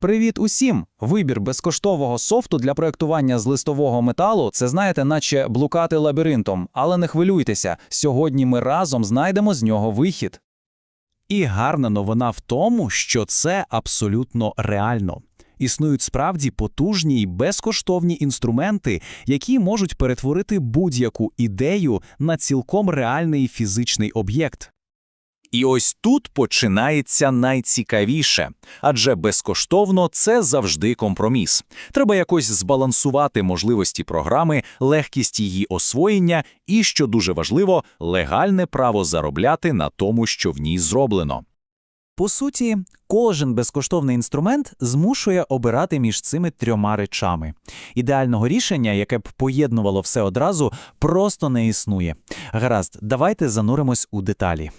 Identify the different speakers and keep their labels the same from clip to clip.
Speaker 1: Привіт усім! Вибір безкоштовного софту для проєктування з листового металу це, знаєте, наче блукати лабіринтом. Але не хвилюйтеся, сьогодні ми разом знайдемо з нього вихід.
Speaker 2: І гарна новина в тому, що це абсолютно реально. Існують справді потужні і безкоштовні інструменти, які можуть перетворити будь-яку ідею на цілком реальний фізичний об'єкт. І ось тут починається найцікавіше, адже безкоштовно це завжди компроміс. Треба якось збалансувати можливості програми, легкість її освоєння і, що дуже важливо, легальне право заробляти на тому, що в ній зроблено.
Speaker 3: По суті, кожен безкоштовний інструмент змушує обирати між цими трьома речами. Ідеального рішення, яке б поєднувало все одразу, просто не існує. Гаразд, давайте зануримось у деталі.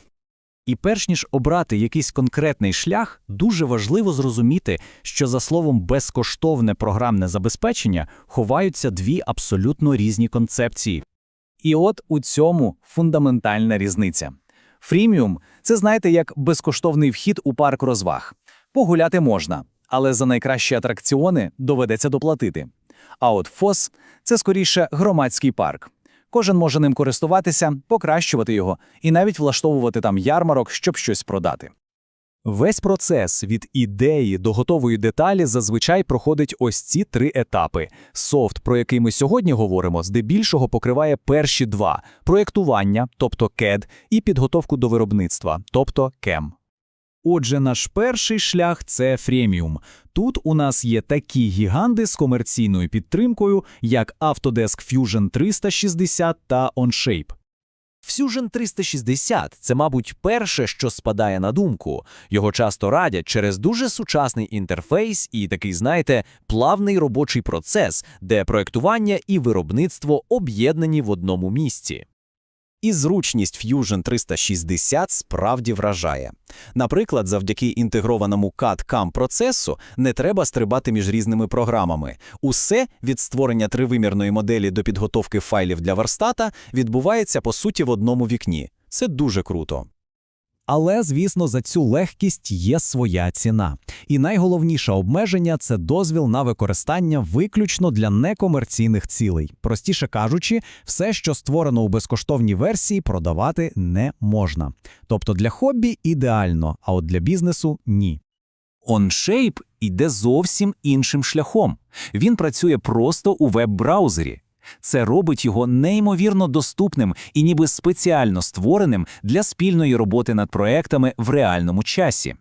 Speaker 3: І перш ніж обрати якийсь конкретний шлях, дуже важливо зрозуміти, що за словом безкоштовне програмне забезпечення ховаються дві абсолютно різні концепції. І от у цьому фундаментальна різниця. Фріміум це знаєте як безкоштовний вхід у парк розваг. Погуляти можна, але за найкращі атракціони доведеться доплатити. А от ФОС це скоріше громадський парк. Кожен може ним користуватися, покращувати його і навіть влаштовувати там ярмарок, щоб щось продати. Весь процес від ідеї до готової деталі зазвичай проходить ось ці три етапи. Софт, про який ми сьогодні говоримо, здебільшого покриває перші два проєктування, тобто CAD, і підготовку до виробництва, тобто CAM. Отже, наш перший шлях це фреміум. Тут у нас є такі гіганди з комерційною підтримкою, як Autodesk Fusion 360 та OnShape. Fusion 360 – це, мабуть, перше, що спадає на думку. Його часто радять через дуже сучасний інтерфейс і такий, знаєте, плавний робочий процес, де проєктування і виробництво об'єднані в одному місці. І зручність Fusion 360 справді вражає. Наприклад, завдяки інтегрованому CAD-CAM процесу не треба стрибати між різними програмами. Усе від створення тривимірної моделі до підготовки файлів для верстата відбувається по суті в одному вікні. Це дуже круто. Але, звісно, за цю легкість є своя ціна. І найголовніше обмеження це дозвіл на використання виключно для некомерційних цілей. Простіше кажучи, все, що створено у безкоштовній версії, продавати не можна. Тобто для хобі ідеально, а от для бізнесу ні. OnShape йде зовсім іншим шляхом. Він працює просто у веб-браузері. Це робить його неймовірно доступним і ніби спеціально створеним для спільної роботи над проектами в реальному часі.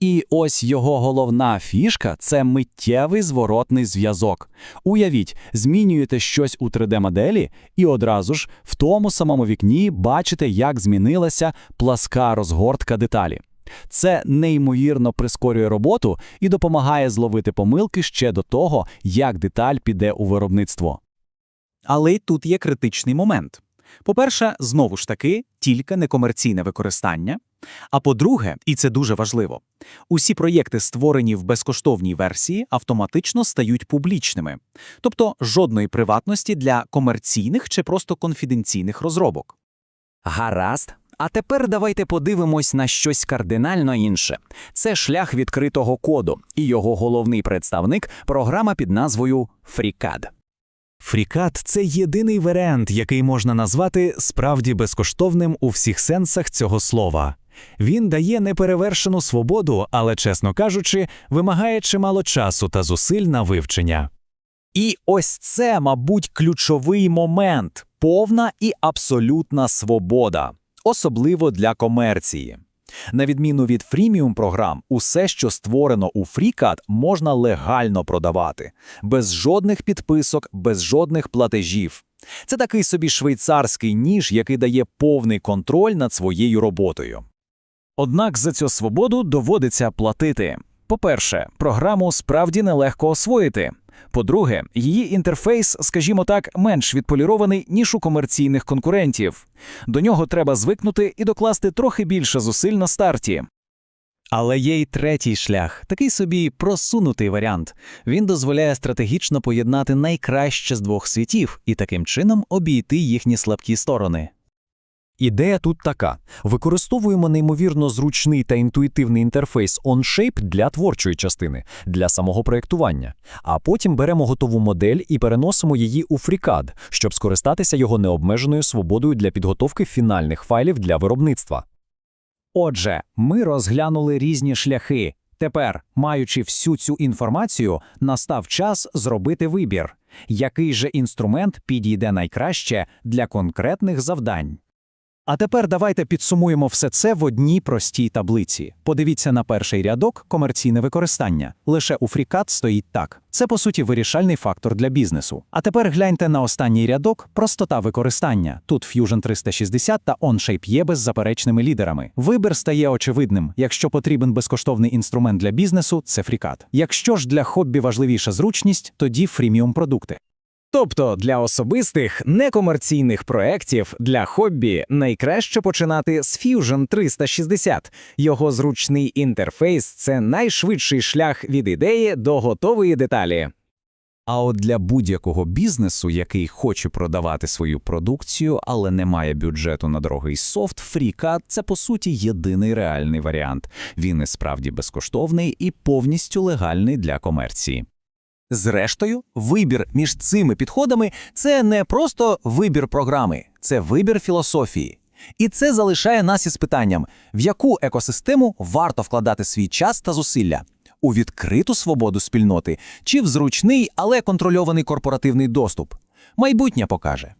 Speaker 3: І ось його головна фішка це миттєвий зворотний зв'язок. Уявіть, змінюєте щось у 3D-моделі, і одразу ж в тому самому вікні бачите, як змінилася пласка розгортка деталі. Це неймовірно прискорює роботу і допомагає зловити помилки ще до того, як деталь піде у виробництво. Але й тут є критичний момент. По-перше, знову ж таки, тільки некомерційне використання. А по-друге, і це дуже важливо, усі проєкти, створені в безкоштовній версії, автоматично стають публічними, тобто жодної приватності для комерційних чи просто конфіденційних розробок.
Speaker 4: Гаразд. А тепер давайте подивимось на щось кардинально інше. Це шлях відкритого коду, і його головний представник програма під назвою FreeCAD.
Speaker 2: FreeCAD – це єдиний варіант, який можна назвати справді безкоштовним у всіх сенсах цього слова. Він дає неперевершену свободу, але, чесно кажучи, вимагає чимало часу та зусиль на вивчення.
Speaker 3: І ось це, мабуть, ключовий момент повна і абсолютна свобода, особливо для комерції. На відміну від фріміум програм, усе, що створено у FreeCAD, можна легально продавати, без жодних підписок, без жодних платежів. Це такий собі швейцарський ніж, який дає повний контроль над своєю роботою. Однак за цю свободу доводиться платити. По-перше, програму справді нелегко освоїти. По-друге, її інтерфейс, скажімо так, менш відполірований, ніж у комерційних конкурентів. До нього треба звикнути і докласти трохи більше зусиль на старті. Але є й третій шлях, такий собі просунутий варіант. Він дозволяє стратегічно поєднати найкраще з двох світів і таким чином обійти їхні слабкі сторони.
Speaker 5: Ідея тут така: використовуємо неймовірно зручний та інтуїтивний інтерфейс OnShape для творчої частини, для самого проєктування. А потім беремо готову модель і переносимо її у FreeCAD, щоб скористатися його необмеженою свободою для підготовки фінальних файлів для виробництва.
Speaker 3: Отже, ми розглянули різні шляхи. Тепер, маючи всю цю інформацію, настав час зробити вибір, який же інструмент підійде найкраще для конкретних завдань. А тепер давайте підсумуємо все це в одній простій таблиці. Подивіться на перший рядок комерційне використання. Лише у FreeCAD стоїть так. Це, по суті, вирішальний фактор для бізнесу. А тепер гляньте на останній рядок простота використання. Тут Fusion 360 та OnShape є беззаперечними лідерами. Вибір стає очевидним. Якщо потрібен безкоштовний інструмент для бізнесу, це FreeCAD. Якщо ж для хобі важливіша зручність, тоді фріміум продукти.
Speaker 4: Тобто для особистих некомерційних проєктів для хобі найкраще починати з Fusion 360. Його зручний інтерфейс це найшвидший шлях від ідеї до готової деталі.
Speaker 2: А от для будь-якого бізнесу, який хоче продавати свою продукцію, але не має бюджету на дорогий софт, FreeCAD – це по суті єдиний реальний варіант. Він і справді безкоштовний і повністю легальний для комерції.
Speaker 6: Зрештою, вибір між цими підходами це не просто вибір програми, це вибір філософії. І це залишає нас із питанням, в яку екосистему варто вкладати свій час та зусилля у відкриту свободу спільноти чи в зручний, але контрольований корпоративний доступ. Майбутнє покаже.